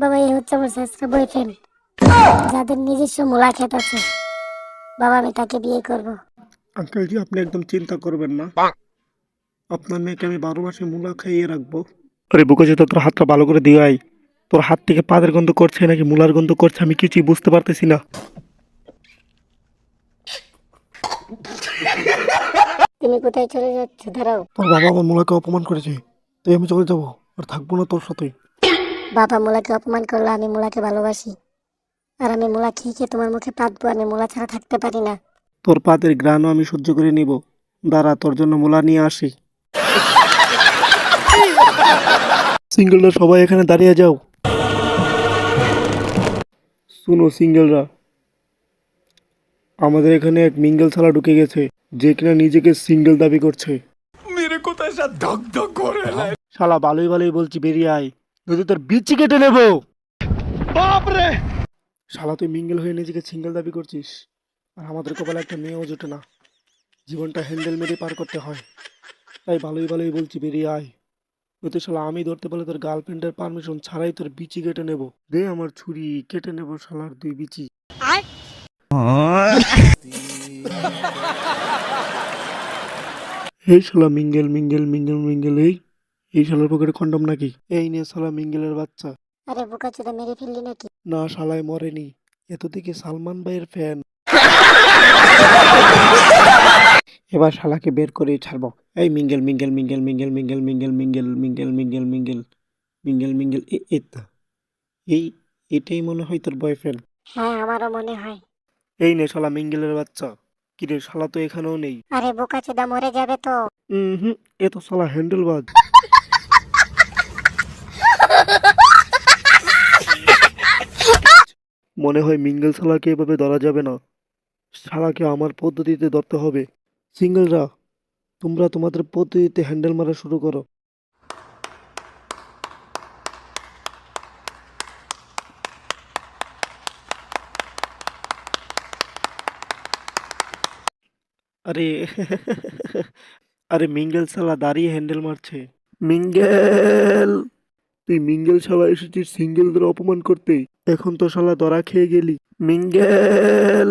বাবা এই হচ্ছে আমার বয়ফ্রেন্ড যাদের নিজস্ব মোলা খেত আছে। বাবা আমি তাকে বিয়ে করব। আঙ্কেল জি আপনি একদম চিন্তা করবেন না। আপনার মেয়েকে আমি বারো মাসে মূলা খাইয়ে রাখব। আরে বুকে যে তোর হাতটা ভালো করে দিয়ে আয় তোর হাত থেকে পাদের গন্ধ করছে নাকি মূলার গন্ধ করছে আমি কিছুই বুঝতে পারতেছি না। তুমি কোথায় চলে যাচ্ছ? দাঁড়াও। তোর বাবা আমার মূলাকে অপমান করেছে। তাই আমি চলে যাব আর থাকব না তোর সাথে। বাবা মোলাকে অপমান করল আমি মোলাকে ভালোবাসি। আর আমি মোলা খেয়ে খেয়ে তোমার মুখে পাতবো আমি মোলা ছাড়া থাকতে পারি না। তোর পাতের গ্রানও আমি সহ্য করে নিব। দাঁড়া তোর জন্য মূলা নিয়ে আসি। সিঙ্গেলরা সবাই এখানে দাঁড়িয়ে যাও। শুনো সিঙ্গেলরা আমাদের এখানে এক মিঙ্গেল ছাড়া ঢুকে গেছে। যে কিনা নিজেকে সিঙ্গেল দাবি করছে। শালা ভালোই ভালোই বলছি বেরিয়ে আয়। যদি তোর বিচি কেটে নেব। বাপরে! শালা তুই মিঙ্গেল হয়ে নিজেকে সিঙ্গেল দাবি করছিস? আর আমাদের কপালে একটা মেয়েও জোটে না। জীবনটা হ্যান্ডেল মেরে পার করতে হয়। তাই ভালোই ভালোই বলছি বেরিয়ে আয়। নয়তো শালা আমি ধরতে পারলে তোর গার্লফ্রেন্ডের পারমিশন ছাড়াই তোর বিচি কেটে নেব। দে আমার ছুরি কেটে নেব শালার দুই বিচি। এই শালা মিঙ্গেল মিঙ্গেল মিঙ্গেল মিঙ্গেল এই এই শালার পকেটে কন্ডম নাকি এই নে শালা মিঙ্গেলের বাচ্চা আরে বোকা চোদা মেরে ফেললি নাকি না শালায় মরেনি এত থেকে সালমান ভাইয়ের ফ্যান এবার শালাকে বের করে ছাড়বো এই mingle mingle mingle mingle mingle mingle mingle mingle mingle mingle mingle mingle. এই এটাই মনে হয় তোর বয়ফ্রেন্ড হ্যাঁ আমারও মনে হয় এই নে শালা মিঙ্গেলের বাচ্চা কিরে শালা তো এখানেও নেই। আরে বোকা চোদা মরে যাবে তো। হুম হুম এ তো শালা হ্যান্ডেল বাজ। মনে হয় মিঙ্গেল শালাকে এভাবে ধরা যাবে না। শালাকে আমার পদ্ধতিতে ধরতে হবে। সিঙ্গেলরা তোমরা তোমাদের পদ্ধতিতে হ্যান্ডেল মারা শুরু করো। আরে আরে মিঙ্গেল সালা দাঁড়িয়ে হ্যান্ডেল মারছে। মিঙ্গেল! তুই মিঙ্গেল সালা এসেছিস সিঙ্গেলদের অপমান করতে। এখন তো শালা দরা খেয়ে গেলি। মিঙ্গেল!